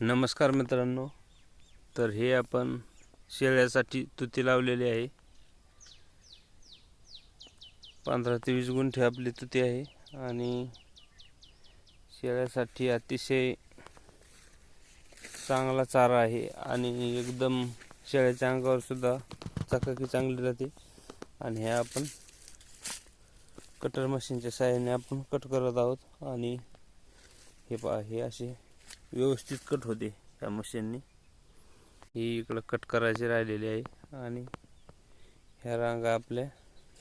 नमस्कार मित्रांनो तर हे आपण शेळ्यासाठी तुती लावलेली आहे. पंधरा ते वीस गुंठे आपली तुती आहे आणि शेळ्यासाठी अतिशय चांगला चारा आहे आणि एकदम शेळ्याच्या अंगावर सुद्धा चकाकी चांगली राहते. आणि हे आपण कटर मशीनच्या साहाय्याने आपण कट करत आहोत आणि हे पहा हे असे व्यवस्थित कट होते त्या मशीननी. ही इकडं कट करायची राहिलेली आहे आणि ह्या रांगा आपल्या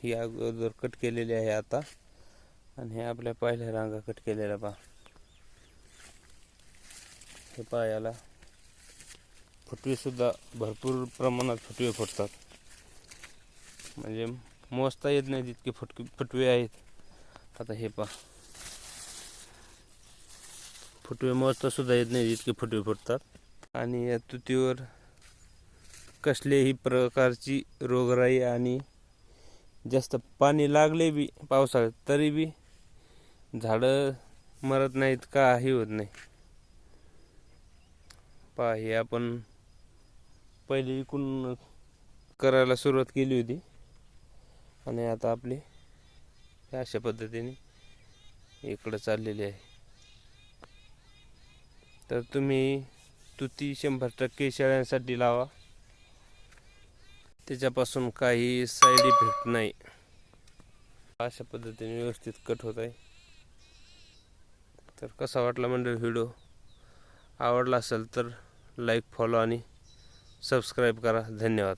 ही अगोदर कट केलेली आहे आता. आणि हे आपल्या पहिल्या रांगा कट केलेल्या पहा. हे पायाला फुटवेसुद्धा भरपूर प्रमाणात फुटवे फुटतात. म्हणजे मोजता येत नाही जितके फुटके फुटवे आहेत. आता हे पहा. फुटवे मोजता सुद्धा येत नाही इतके फुटवे फुटतात. आणि या तुतीवर कसलेही प्रकारची रोगराई आणि जास्त पाणी लागले बी पावसाळ्यात तरी बी झाडं मरत नाहीत काही होत नाही. पहा हे आपण पहिले इकून करायला सुरुवात केली होती. आणि आता आपली हे अशा पद्धतीने इकडं चाललेली आहे. तर तुम्ही तुती शंभर टक्के शेळ्यांसाठी लावा. त्याच्यापासून काही साईड इफेक्ट नाही. अशा पद्धतीने व्यवस्थित कट होत आहे. तर कसा वाटला म्हणजे व्हिडिओ? आवडला असेल तर लाईक फॉलो आणि सबस्क्राईब करा. धन्यवाद.